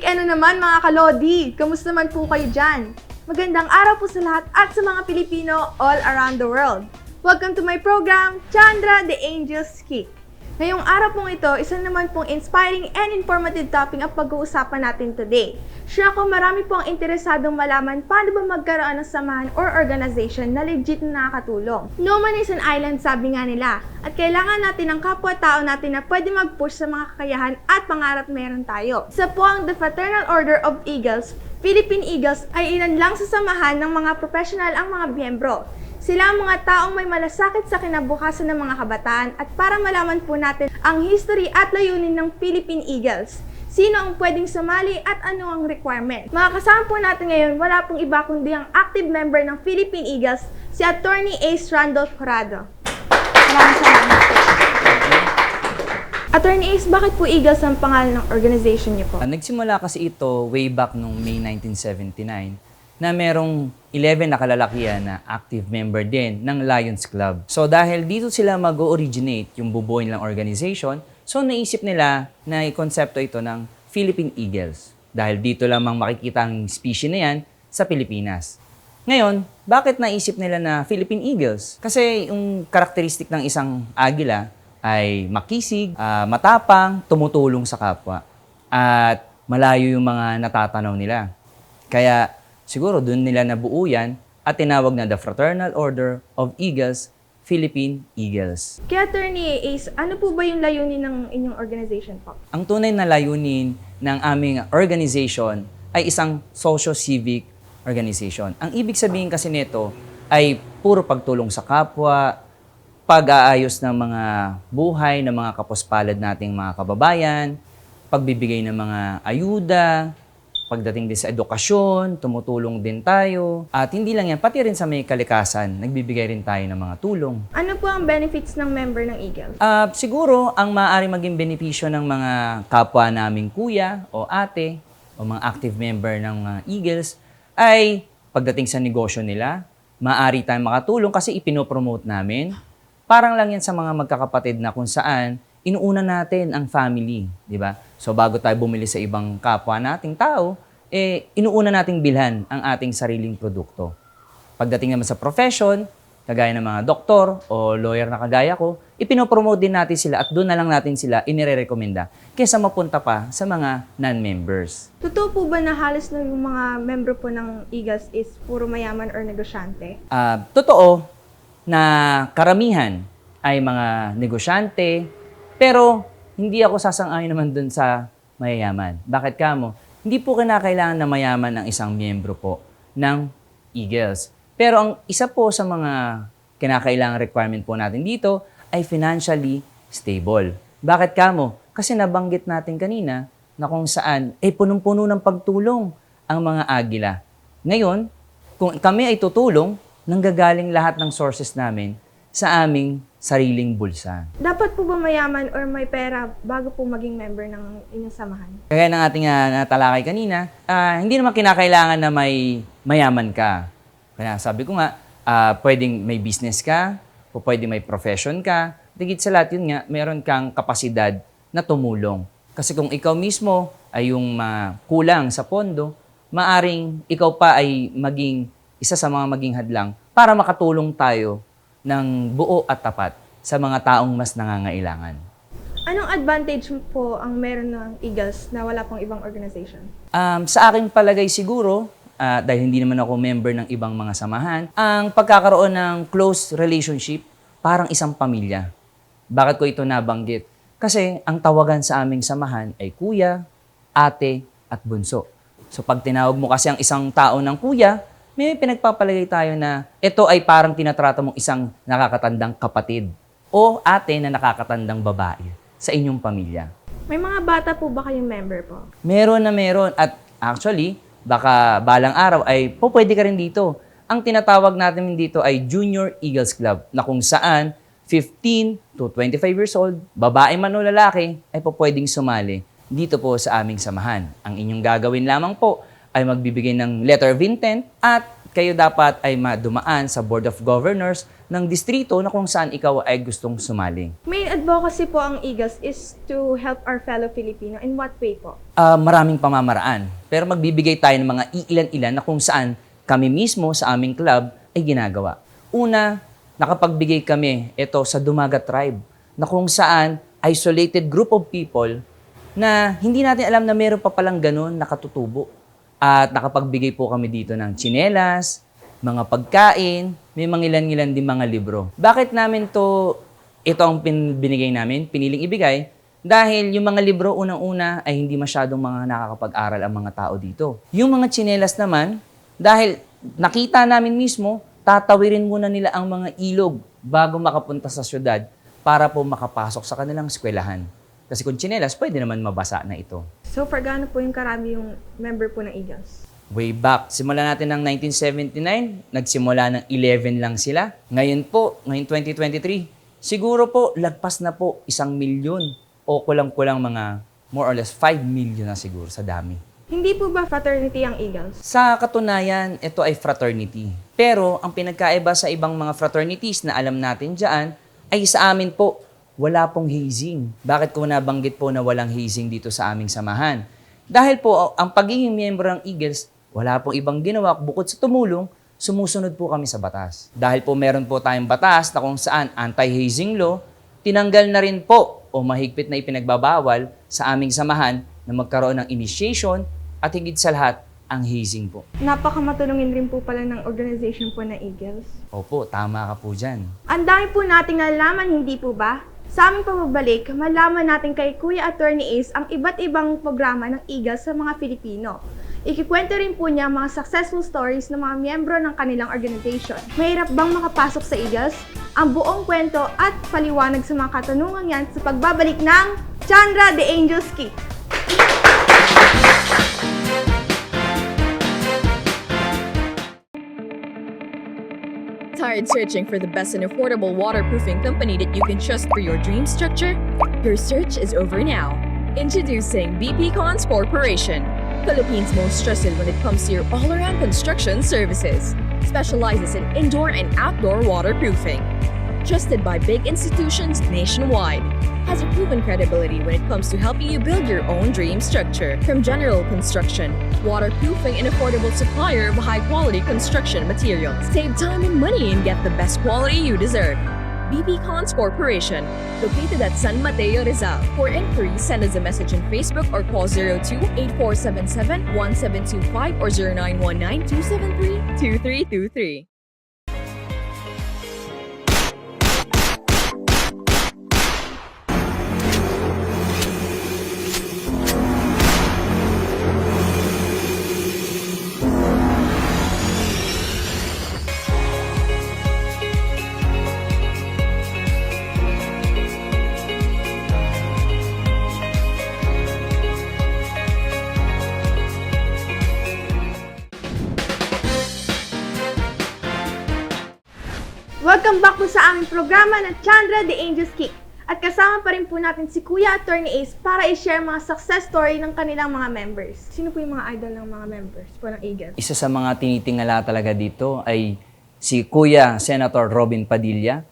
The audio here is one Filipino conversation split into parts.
weekend na naman mga kalodi! Kamusta man po kayo dyan? Magandang araw po sa lahat at sa mga Pilipino all around the world. Welcome to my program, Chandra the Angel's Kick. Ngayong araw pong ito, isa naman pong inspiring and informative topic ang pag-uusapan natin today. Sure ako marami pong interesadong malaman paano ba magkaroon ng samahan or organization na legit na nakakatulong. No man is an island, sabi nga nila. At kailangan natin ng kapwa-tao natin na pwede mag-push sa mga kakayahan at pangarap meron tayo. Isa po ang The Fraternal Order of Eagles, Philippine Eagles ay ilan lang sa samahan ng mga professional ang mga miyembro. Sila ang mga taong may malasakit sa kinabukasan ng mga kabataan at para malaman po natin ang history at layunin ng Philippine Eagles. Sino ang pwedeng sumali at ano ang requirement? Mga kasama po natin ngayon, wala pong iba kundi ang active member ng Philippine Eagles, si Attorney Ace Randolph Corrado. Maraming salamat. Attorney Ace, bakit po Eagles ang pangalan ng organization niyo po? Ah, nagsimula kasi ito way back noong May 1979 na merong 11 na kalalakihan na active member din ng Lions Club. So dahil dito sila mag-originate yung bubuoy nilang organization, so naisip nila na i-konsepto ito ng Philippine Eagles. Dahil dito lamang makikita ang species na yan sa Pilipinas. Ngayon, bakit naisip nila na Philippine Eagles? Kasi yung karakteristik ng isang agila ay makisig, ah, matapang, tumutulong sa kapwa. At malayo yung mga natatanaw nila. Kaya siguro doon nila nabuo yan at tinawag na the Fraternal Order of Eagles, Philippine Eagles. Kaya Attorney Ace, ano po ba yung layunin ng inyong organization po? Ang tunay na layunin ng aming organization ay isang socio-civic organization. Ang ibig sabihin kasi nito ay puro pagtulong sa kapwa, pag-aayos ng mga buhay ng mga kapuspalad nating mga kababayan, pagbibigay ng mga ayuda, pagdating din sa edukasyon, tumutulong din tayo. At hindi lang yan, pati rin sa may kalikasan, nagbibigay rin tayo ng mga tulong. Ano po ang benefits ng member ng Eagles? Ah, siguro, ang maaari maging benepisyo ng mga kapwa naming kuya o ate o mga active member ng mga Eagles ay pagdating sa negosyo nila, maaari tayong makatulong kasi ipinopromote namin. Parang lang yan sa mga magkakapatid na kung saan inuuna natin ang family, di ba? So bago tayo bumili sa ibang kapwa nating tao, eh inuuna nating bilhan ang ating sariling produkto. Pagdating naman sa profession, kagaya ng mga doktor o lawyer na kagaya ko, ipinopromote din natin sila at doon na lang natin sila inirerekomenda kaysa mapunta pa sa mga non-members. Totoo po ba na halos na yung mga member po ng Eagles is puro mayaman or negosyante? Ah, totoo na karamihan ay mga negosyante, pero hindi ako sasang-ayon naman dun sa mayayaman. Bakit kamo? Hindi po kinakailangan na mayaman ang isang miyembro po ng Eagles. Pero ang isa po sa mga kinakailangan requirement po natin dito ay financially stable. Bakit kamo? Kasi nabanggit natin kanina na kung saan ay punong-puno ng pagtulong ang mga agila. Ngayon, kung kami ay tutulong, nanggagaling lahat ng sources namin sa aming sariling bulsa. Dapat po ba mayaman or may pera bago po maging member ng inyong samahan? Kaya ng ating uh, natalakay kanina, ah, hindi naman kinakailangan na may mayaman ka. Kaya sabi ko nga, ah, pwedeng may business ka, o pwedeng may profession ka. Digit sa lahat yun nga, meron kang kapasidad na tumulong. Kasi kung ikaw mismo ay yung kulang sa pondo, maaring ikaw pa ay maging isa sa mga maging hadlang para makatulong tayo ng buo at tapat sa mga taong mas nangangailangan. Anong advantage po ang meron ng Eagles na wala pong ibang organization? Um, sa aking palagay siguro, ah, dahil hindi naman ako member ng ibang mga samahan, ang pagkakaroon ng close relationship, parang isang pamilya. Bakit ko ito nabanggit? Kasi ang tawagan sa aming samahan ay kuya, ate, at bunso. So pag tinawag mo kasi ang isang tao ng kuya, may pinagpapalagay tayo na ito ay parang tinatrato mong isang nakakatandang kapatid o ate na nakakatandang babae sa inyong pamilya. May mga bata po ba kayong member po? Meron na meron. At actually, baka balang araw ay po pwede ka rin dito. Ang tinatawag natin dito ay Junior Eagles Club na kung saan 15 to 25 years old, babae man o lalaki, ay po pwedeng sumali dito po sa aming samahan. Ang inyong gagawin lamang po ay magbibigay ng letter of intent at kayo dapat ay madumaan sa Board of Governors ng distrito na kung saan ikaw ay gustong sumali. Main advocacy po ang Eagles is to help our fellow Filipino. In what way po? Ah, maraming pamamaraan. Pero magbibigay tayo ng mga iilan-ilan na kung saan kami mismo sa aming club ay ginagawa. Una, nakapagbigay kami ito sa Dumaga Tribe na kung saan isolated group of people na hindi natin alam na meron pa palang ganun nakatutubo. At nakapagbigay po kami dito ng tsinelas, mga pagkain, may mga ilan-ilan din mga libro. Bakit namin to, ito ang pin, binigay namin, piniling ibigay, dahil yung mga libro unang-una ay hindi masyadong mga nakakapag-aral ang mga tao dito. Yung mga tsinelas naman, dahil nakita namin mismo, tatawirin muna nila ang mga ilog bago makapunta sa syudad para po makapasok sa kanilang eskwelahan. Kasi kung tsinelas, pwede naman mabasa na ito. So, for gaano po yung karami yung member po ng Eagles? Way back, simula natin ng 1979, nagsimula ng 11 lang sila. Ngayon po, ngayon 2023, siguro po lagpas na po isang milyon o kulang-kulang mga more or less 5 million na siguro sa dami. Hindi po ba fraternity ang Eagles? Sa katunayan, ito ay fraternity. Pero ang pinagkaiba sa ibang mga fraternities na alam natin dyan, ay sa amin po, wala pong hazing. Bakit ko nabanggit po na walang hazing dito sa aming samahan? Dahil po, ang pagiging miyembro ng Eagles, wala pong ibang ginawa bukod sa tumulong, sumusunod po kami sa batas. Dahil po meron po tayong batas na kung saan anti-hazing law, tinanggal na rin po o mahigpit na ipinagbabawal sa aming samahan na magkaroon ng initiation at higit sa lahat, ang hazing po. Napakamatulungin rin po pala ng organization po ng Eagles. Opo, tama ka po dyan. Ang dami po nating nalaman, hindi po ba? Sa aming pababalik, malaman natin kay Kuya Attorney Ace ang iba't ibang programa ng Eagles sa mga Filipino. Ikikwento rin po niya mga successful stories ng mga miyembro ng kanilang organization. Mahirap bang makapasok sa Eagles? Ang buong kwento at paliwanag sa mga katanungan yan sa pagbabalik ng Chandra the Angel's Key. Tired searching for the best and affordable waterproofing company that you can trust for your dream structure? Your search is over now. Introducing BP Cons Corporation, Philippines' most trusted when it comes to your all-around construction services. Specializes in indoor and outdoor waterproofing. Trusted by big institutions nationwide. Has a proven credibility when it comes to helping you build your own dream structure. From general construction, waterproofing, and affordable supplier of high-quality construction materials. Save time and money and get the best quality you deserve. BB Cons Corporation, located at San Mateo, Rizal. For inquiries, send us a message on Facebook or call 02-8477-1725 or 0919-273-2323. Welcome back po sa aming programa na Chandra the Angel's Kick. At kasama pa rin po natin si Kuya Attorney Ace para i-share mga success story ng kanilang mga members. Sino po yung mga idol ng mga members po ng Eagles? Isa sa mga tinitingala talaga dito ay si Kuya Senator Robin Padilla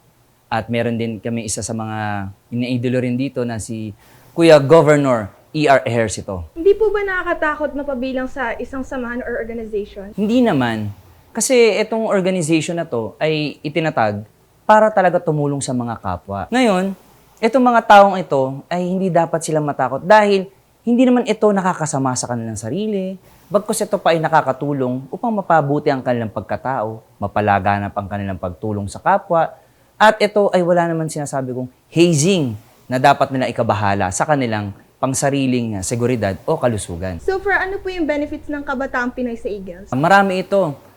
at meron din kami isa sa mga iniidolo rin dito na si Kuya Governor E.R. Ejercito. Hindi po ba nakakatakot mapabilang sa isang samahan or organization? Hindi naman. Kasi itong organization na to ay itinatag para talaga tumulong sa mga kapwa. Ngayon, itong mga taong ito ay hindi dapat silang matakot dahil hindi naman ito nakakasama sa kanilang sarili. Bagkus ito pa ay nakakatulong upang mapabuti ang kanilang pagkatao, mapalaganap ang kanilang pagtulong sa kapwa, at ito ay wala naman sinasabi kong hazing na dapat nila ikabahala sa kanilang pangsariling seguridad o kalusugan. So for ano po yung benefits ng kabataang Pinoy sa Eagles? Marami ito.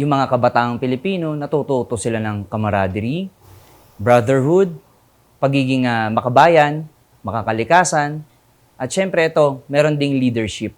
Yung mga kabataang Pilipino, natututo sila ng camaraderie, brotherhood, pagiging ah, makabayan, makakalikasan, at syempre ito, meron ding leadership.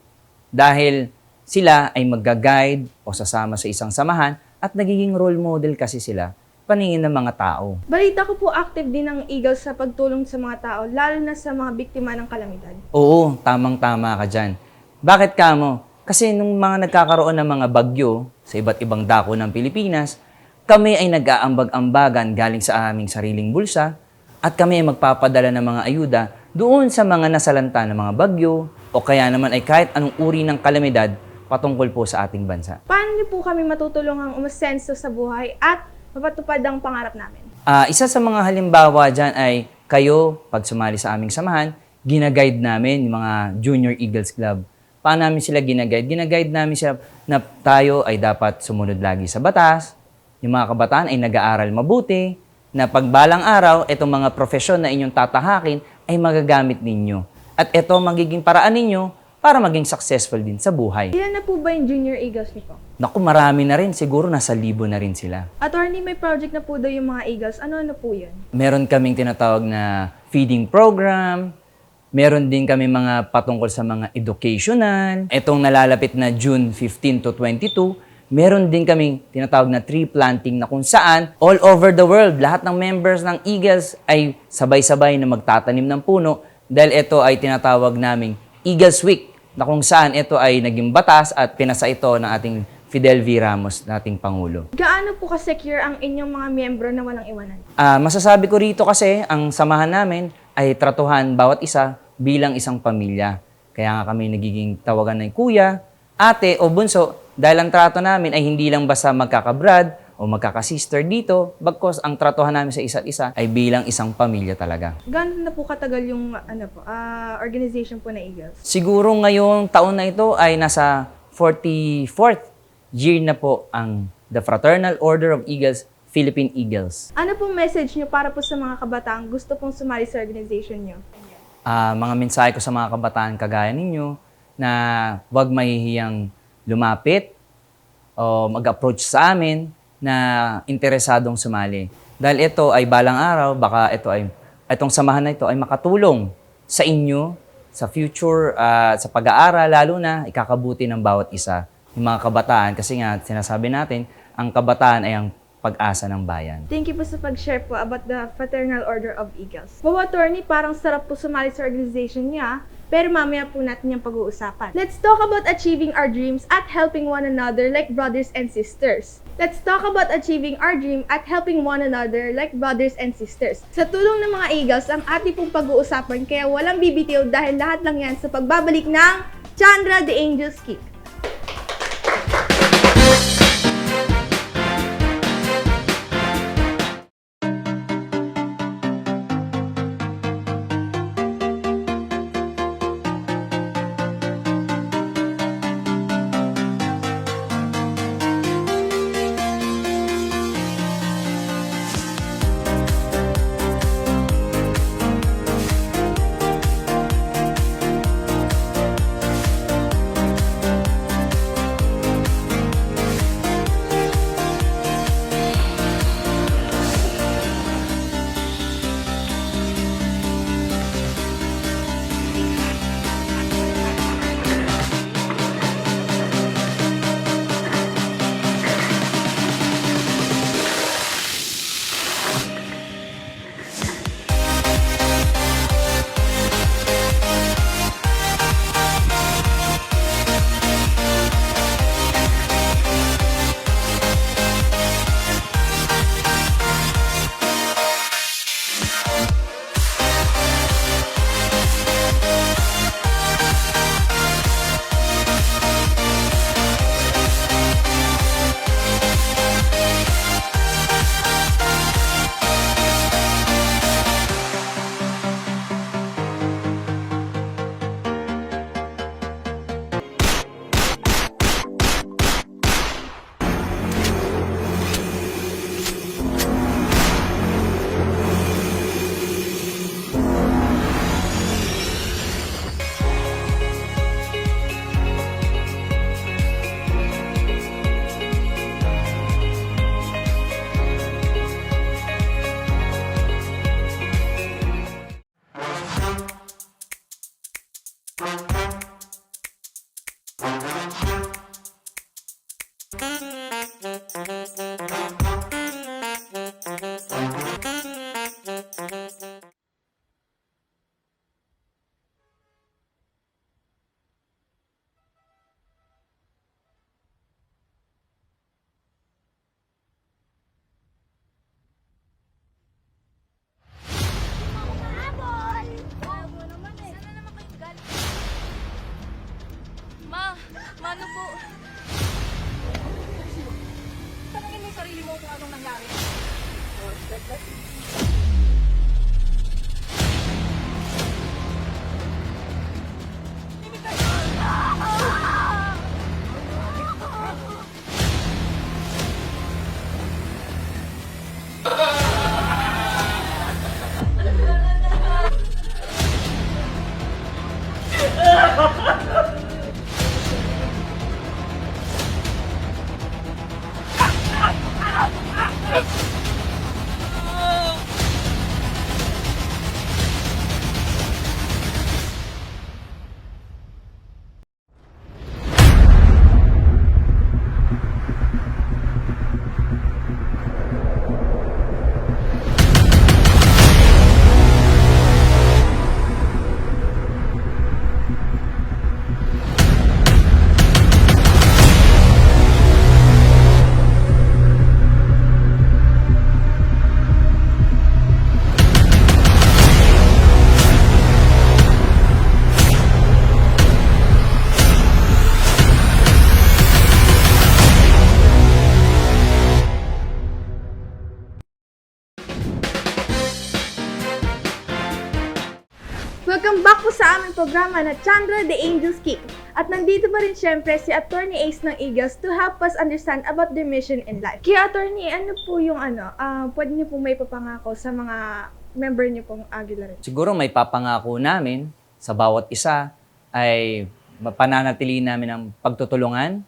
Dahil sila ay magga-guide o sasama sa isang samahan at nagiging role model kasi sila paningin ng mga tao. Balita ko po active din ng Eagles sa pagtulong sa mga tao, lalo na sa mga biktima ng kalamidad. Oo, tamang-tama ka dyan. Bakit ka mo? Kasi nung mga nagkakaroon ng mga bagyo sa iba't ibang dako ng Pilipinas, kami ay nag-aambag-ambagan galing sa aming sariling bulsa at kami ay magpapadala ng mga ayuda doon sa mga nasalanta ng mga bagyo o kaya naman ay kahit anong uri ng kalamidad patungkol po sa ating bansa. Paano niyo po kami matutulungang umasenso sa buhay at mapatupad ang pangarap namin? Ah, isa sa mga halimbawa dyan ay kayo, pag sumali sa aming samahan, ginaguide namin yung mga Junior Eagles Club. Paano namin sila ginaguide? Ginaguide namin sila na tayo ay dapat sumunod lagi sa batas, yung mga kabataan ay nag-aaral mabuti, na pagbalang araw, itong mga profesyon na inyong tatahakin ay magagamit ninyo. At ito magiging paraan ninyo para maging successful din sa buhay. Ilan na po ba yung Junior Eagles niyo po? Naku, marami na rin. Siguro nasa libo na rin sila. Attorney, may project na po daw yung mga Eagles. Ano-ano po yun? meron kaming tinatawag na feeding program, meron din kami mga patungkol sa mga educational. Itong nalalapit na June 15 to 22, meron din kaming tinatawag na tree planting na kung saan all over the world, lahat ng members ng Eagles ay sabay-sabay na magtatanim ng puno dahil ito ay tinatawag naming Eagles Week na kung saan ito ay naging batas at pinasa ito ng ating Fidel V. Ramos, nating Pangulo. Gaano po ka-secure ang inyong mga miyembro na walang iwanan? Ah, masasabi ko rito kasi ang samahan namin ay tratuhan bawat isa bilang isang pamilya. Kaya nga kami nagiging tawagan ng kuya, ate o bunso dahil ang trato namin ay hindi lang basta magkakabrad o magkakasister dito, bagkos ang tratuhan namin sa isa't isa ay bilang isang pamilya talaga. Gaano na po katagal yung ano po, ah, organization po na Eagles? Siguro ngayong taon na ito ay nasa 44th year na po ang The Fraternal Order of Eagles, Philippine Eagles. Ano pong message nyo para po sa mga kabataang gusto pong sumali sa organization nyo? Ah, mga mensahe ko sa mga kabataan kagaya ninyo na huwag mahihiyang lumapit o mag-approach sa amin na interesadong sumali. Dahil ito ay balang araw, baka ito ay itong samahan na ito ay makatulong sa inyo sa future, ah, sa pag-aaral, lalo na ikakabuti ng bawat isa. Yung mga kabataan, kasi nga sinasabi natin, ang kabataan ay ang pag-asa ng bayan. Thank you po sa pag-share po about the Fraternal Order of Eagles. Wow, attorney, parang sarap po sumali sa organization niya, pero mamaya po natin yung pag-uusapan. Let's talk about achieving our dreams at helping one another like brothers and sisters. Let's talk about achieving our dream at helping one another like brothers and sisters. Sa tulong ng mga Eagles, ang ating pong pag-uusapan kaya walang bibitiw dahil lahat lang yan sa pagbabalik ng Chandra the Angel's Kick. Programa na Chandra the Angels Kick. At nandito pa rin syempre si Attorney Ace ng Eagles to help us understand about their mission in life. Kaya Attorney, ano po yung ano, ah pwede niyo pong may papangako sa mga member niyo pong Aguilar? Siguro may papangako namin sa bawat isa ay mapananatili namin ang pagtutulungan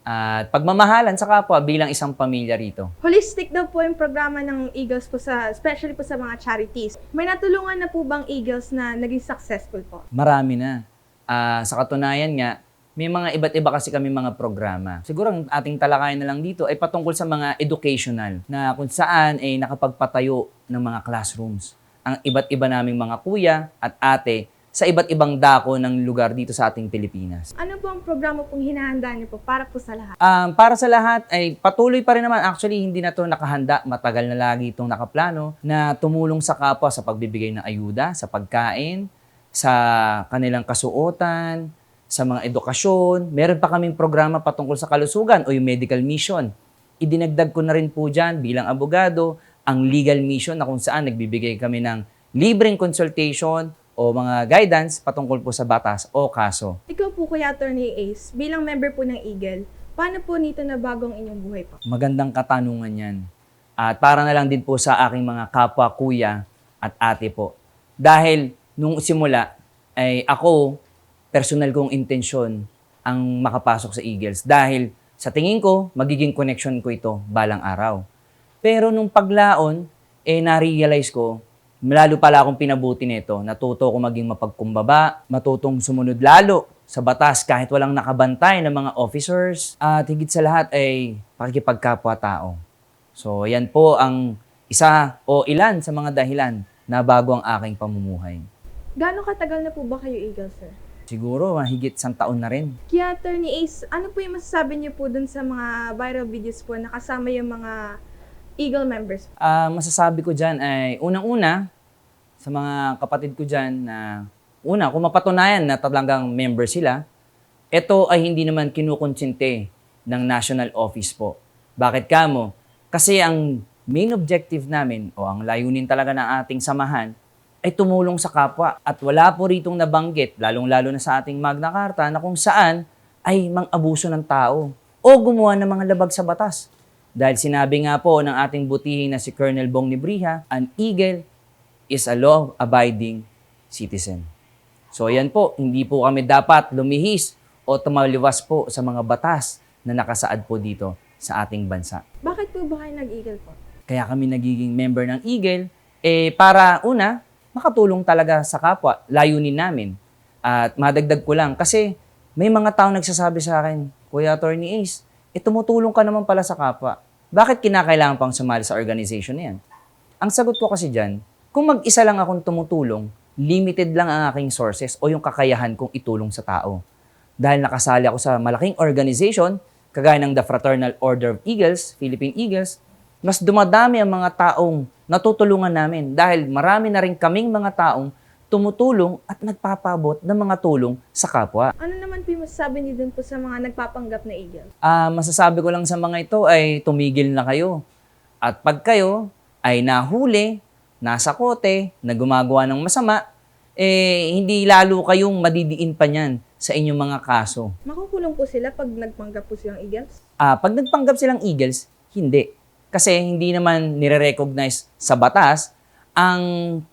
at pagmamahalan sa kapwa bilang isang pamilya rito. Holistic daw po yung programa ng Eagles po sa, especially po sa mga charities. May natulungan na po bang Eagles na naging successful po? Marami na. Ah, sa katunayan nga, may mga iba't iba kasi kami mga programa. Siguro ang ating talakayan na lang dito ay patungkol sa mga educational na kung saan ay nakapagpatayo ng mga classrooms. Ang iba't iba naming mga kuya at ate sa iba't ibang dako ng lugar dito sa ating Pilipinas. Ano po ang programa pong hinahanda niyo po para po sa lahat? Um, para sa lahat ay patuloy pa rin naman. Actually, hindi na to nakahanda. Matagal na lagi itong nakaplano na tumulong sa kapwa sa pagbibigay ng ayuda, sa pagkain, sa kanilang kasuotan, sa mga edukasyon. Meron pa kaming programa patungkol sa kalusugan o yung medical mission. Idinagdag ko na rin po dyan bilang abogado ang legal mission na kung saan nagbibigay kami ng libreng consultation o mga guidance patungkol po sa batas o kaso. Ikaw po, Kuya Attorney Ace, bilang member po ng Eagle, paano po nito na bagong inyong buhay po? Magandang katanungan yan. At para na lang din po sa aking mga kapwa kuya at ate po. Dahil nung simula ay ako, personal kong intensyon ang makapasok sa Eagles. Dahil sa tingin ko, magiging connection ko ito balang araw. Pero nung paglaon, eh na-realize ko, lalo pala akong pinabuti nito. Natuto ko maging mapagkumbaba, matutong sumunod lalo sa batas kahit walang nakabantay ng mga officers. At higit sa lahat ay pakikipagkapwa-tao. So, yan po ang isa o ilan sa mga dahilan na bago ang aking pamumuhay. Gano'ng katagal na po ba kayo Eagle, sir? Siguro, mahigit isang taon na rin. Kaya Attorney Ace, ano po yung masasabi niyo po dun sa mga viral videos po na kasama yung mga Eagle members? Ah, masasabi ko dyan ay, unang-una, sa mga kapatid ko dyan na, una, kung mapatunayan na talagang member sila, ito ay hindi naman kinukonsinte ng national office po. Bakit kamo? Kasi ang main objective namin, o ang layunin talaga ng ating samahan, ay tumulong sa kapwa. At wala po ritong nabanggit, lalong-lalo na sa ating Magna Carta, na kung saan ay mang-abuso ng tao o gumawa ng mga labag sa batas. Dahil sinabi nga po ng ating butihin na si Colonel Bong Nibriha, an eagle is a law-abiding citizen. So yan po, hindi po kami dapat lumihis o tumaliwas po sa mga batas na nakasaad po dito sa ating bansa. Bakit po ba kayo nag-Eagle po? Kaya kami nagiging member ng Eagle, eh para una, makatulong talaga sa kapwa, layunin namin. At madagdag ko lang, kasi may mga tao nagsasabi sa akin, Kuya Attorney Ace, eh tumutulong ka naman pala sa kapwa. Bakit kinakailangan pang sumali sa organization na yan? Ang sagot ko kasi dyan, kung mag-isa lang akong tumutulong, limited lang ang aking sources o yung kakayahan kong itulong sa tao. Dahil nakasali ako sa malaking organization, kagaya ng The Fraternal Order of Eagles, Philippine Eagles, mas dumadami ang mga taong natutulungan namin dahil marami na rin kaming mga taong tumutulong at nagpapabot ng mga tulong sa kapwa. Ano naman po yung masasabi niyo dun po sa mga nagpapanggap na Eagles? Ah, masasabi ko lang sa mga ito ay tumigil na kayo. At pag kayo ay nahuli, nasa kote, na gumagawa ng masama, eh hindi lalo kayong madidiin pa niyan sa inyong mga kaso. Makukulong po sila pag nagpanggap po silang Eagles? Ah, pag nagpanggap silang Eagles, hindi. Kasi hindi naman nire-recognize sa batas ang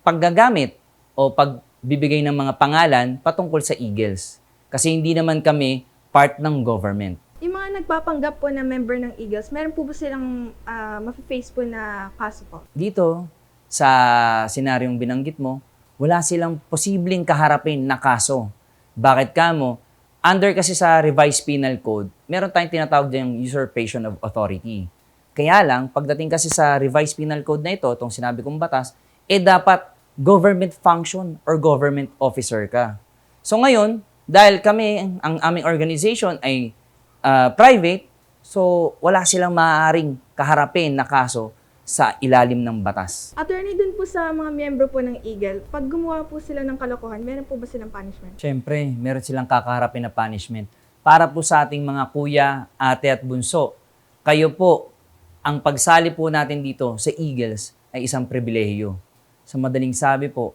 paggagamit o pagbibigay ng mga pangalan patungkol sa Eagles. Kasi hindi naman kami part ng government. Yung mga nagpapanggap po na member ng Eagles, meron po ba silang uh, mafe-face po na kaso po? Dito, sa senaryong binanggit mo, wala silang posibleng kaharapin na kaso. Bakit ka mo? Under kasi sa revised penal code, meron tayong tinatawag diyang usurpation of authority. Kaya lang, pagdating kasi sa revised penal code na ito, itong sinabi kong batas, eh dapat government function or government officer ka. So ngayon, dahil kami, ang aming organization ay ah, private, so wala silang maaaring kaharapin na kaso sa ilalim ng batas. Attorney, dun po sa mga miyembro po ng Eagle, pag gumawa po sila ng kalokohan, meron po ba silang punishment? Siyempre, meron silang kakaharapin na punishment. Para po sa ating mga kuya, ate at bunso, kayo po, ang pagsali po natin dito sa Eagles ay isang pribilehiyo. Sa madaling sabi po,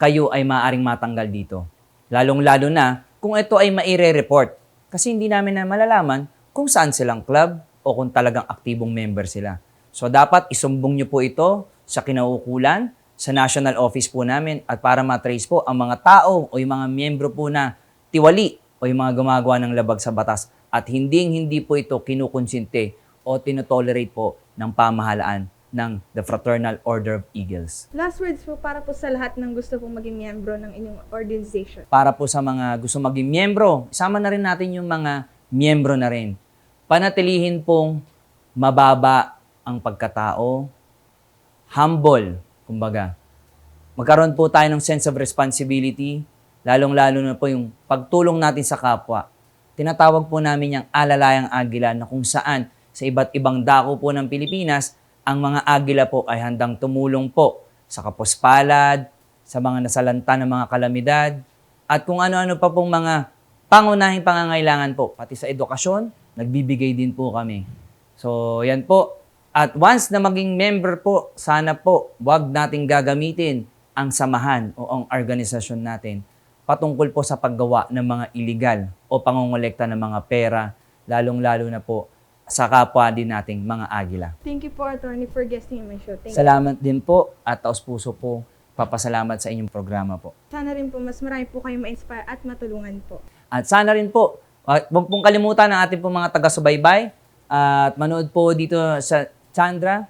kayo ay maaaring matanggal dito. Lalong-lalo na kung ito ay maire-report. Kasi hindi namin na malalaman kung saan silang club o kung talagang aktibong member sila. So dapat isumbong nyo po ito sa kinaukulan, sa national office po namin at para matrace po ang mga tao o yung mga miyembro po na tiwali o yung mga gumagawa ng labag sa batas at hindi hindi po ito kinukonsinte o tinotolerate po ng pamahalaan ng the Fraternal Order of Eagles. Last words po para po sa lahat ng gusto pong maging miyembro ng inyong organization. Para po sa mga gusto maging miyembro, isama na rin natin yung mga miyembro na rin. Panatilihin pong mababa ang pagkatao, humble, kumbaga. Magkaroon po tayo ng sense of responsibility, lalong-lalo na po yung pagtulong natin sa kapwa. Tinatawag po namin yung alalayang agila na kung saan sa iba't ibang dako po ng Pilipinas, ang mga agila po ay handang tumulong po sa kapospalad, sa mga nasalanta ng mga kalamidad, at kung ano-ano pa pong mga pangunahing pangangailangan po, pati sa edukasyon, nagbibigay din po kami. So, yan po. At once na maging member po, sana po, wag nating gagamitin ang samahan o ang organisasyon natin patungkol po sa paggawa ng mga illegal o pangongolekta ng mga pera, lalong-lalo na po sa kapwa din nating mga agila. Thank you po, Attorney, for guesting in my show. Thank you. Salamat din po at taos puso po papasalamat sa inyong programa po. Sana rin po mas marami po kayong ma-inspire at matulungan po. At sana rin po, huwag pong kalimutan ng ating pong mga taga-subaybay at manood po dito sa Chandra,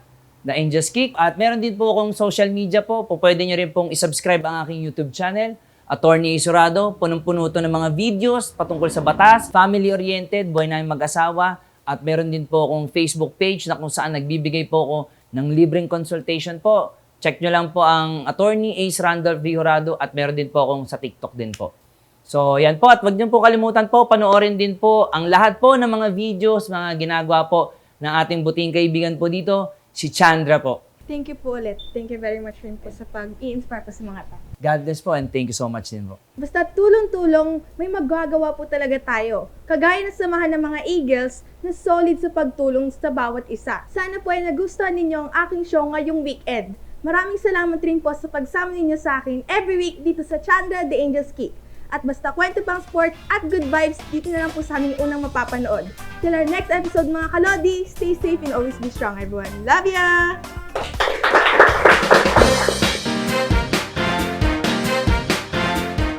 The Angels Kick. At meron din po akong social media po. po pwede nyo rin pong isubscribe ang aking YouTube channel. Attorney Isurado, punong-puno to ng mga videos patungkol sa batas, family-oriented, buhay namin mag-asawa. At meron din po akong Facebook page na kung saan nagbibigay po ako ng libreng consultation po. Check nyo lang po ang Attorney Ace Randolph Vihorado at meron din po akong sa TikTok din po. So, yan po. At wag niyo po kalimutan po, panoorin din po ang lahat po ng mga videos, mga ginagawa po ng ating buting kaibigan po dito, si Chandra po. Thank you po ulit. Thank you very much rin po sa pag-i-inspire po sa mga tao. God bless po and thank you so much din po. Basta tulong-tulong, may magagawa po talaga tayo. Kagaya ng samahan ng mga Eagles na solid sa pagtulong sa bawat isa. Sana po ay nagustuhan ninyo ang aking show ngayong weekend. Maraming salamat rin po sa pagsama ninyo sa akin every week dito sa Chandra The Angels Kick. At basta kwento pang sport at good vibes, dito na lang po sa aming unang mapapanood. Till our next episode mga kalodi, stay safe and always be strong everyone. Love ya!